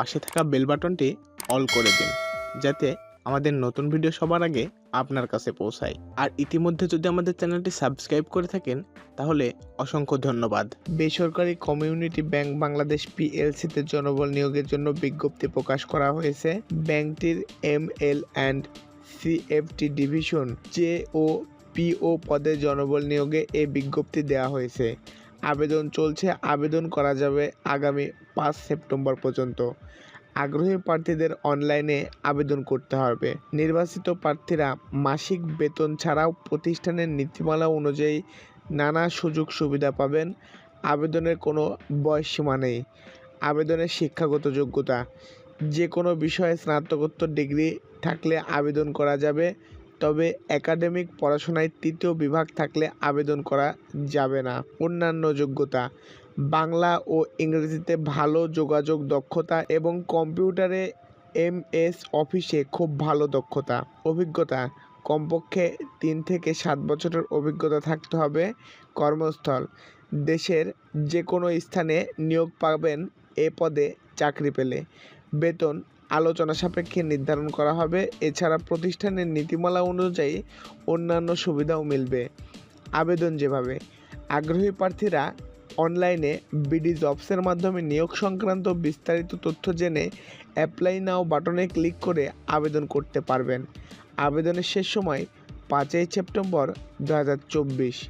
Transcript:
পাশে থাকা বেল বাটনটি অল করে দিন, যাতে আমাদের নতুন ভিডিও সবার আগে আপনার কাছে পৌঁছায়। আর ইতিমধ্যে যদি আমাদের চ্যানেলটি সাবস্ক্রাইব করে থাকেন, তাহলে অসংখ্য ধন্যবাদ। বেসরকারি কমিউনিটি ব্যাংক বাংলাদেশ পিএলসিতে জনবল নিয়োগের জন্য বিজ্ঞপ্তি প্রকাশ করা হয়েছে। ব্যাংকটির M L and CFT division J O PO পদে জনবল নিয়োগে এই বিজ্ঞপ্তি দেওয়া হয়েছে। আবেদন চলছে, আবেদন করা যাবে আগামী পাঁচ সেপ্টেম্বর পর্যন্ত। আগ্রহী প্রার্থীদের অনলাইনে আবেদন করতে হবে। নির্বাচিত প্রার্থীরা মাসিক বেতন ছাড়াও প্রতিষ্ঠানের নীতিমালা অনুযায়ী নানা সুযোগ সুবিধা পাবেন। আবেদনের কোনো বয়সসীমা নেই। আবেদনের শিক্ষাগত যোগ্যতা। যে কোনো বিষয়ে স্নাতকোত্তর ডিগ্রি থাকলে আবেদন করা যাবে। তবে একাডেমিক পড়াশোনায় তৃতীয় বিভাগ থাকলে আবেদন করা যাবে না। অন্যান্য যোগ্যতা, বাংলা ও ইংরেজিতে ভালো যোগাযোগ দক্ষতা এবং কম্পিউটারে এম এস অফিসে খুব ভালো দক্ষতা। অভিজ্ঞতা, কমপক্ষে তিন থেকে সাত বছরের অভিজ্ঞতা থাকতে হবে কর্মস্থল। দেশের যে কোনো স্থানে নিয়োগ পাবেন এ পদে চাকরি পেলে। বেতন আলোচনা সাপেক্ষে নির্ধারণ করা হবে। এছাড়া প্রতিষ্ঠানের নীতিমালা অনুযায়ী অন্যান্য সুবিধাও মিলবে। আবেদন যেভাবে, আগ্রহী প্রার্থীরা অনলাইনে বিডি জবসের মাধ্যমে নিয়োগ সংক্রান্ত বিস্তারিত তথ্য জেনে অ্যাপ্লাই নাও বাটনে ক্লিক করে আবেদন করতে পারবেন। আবেদনের শেষ সময় পাঁচই সেপ্টেম্বর দু হাজার চব্বিশ।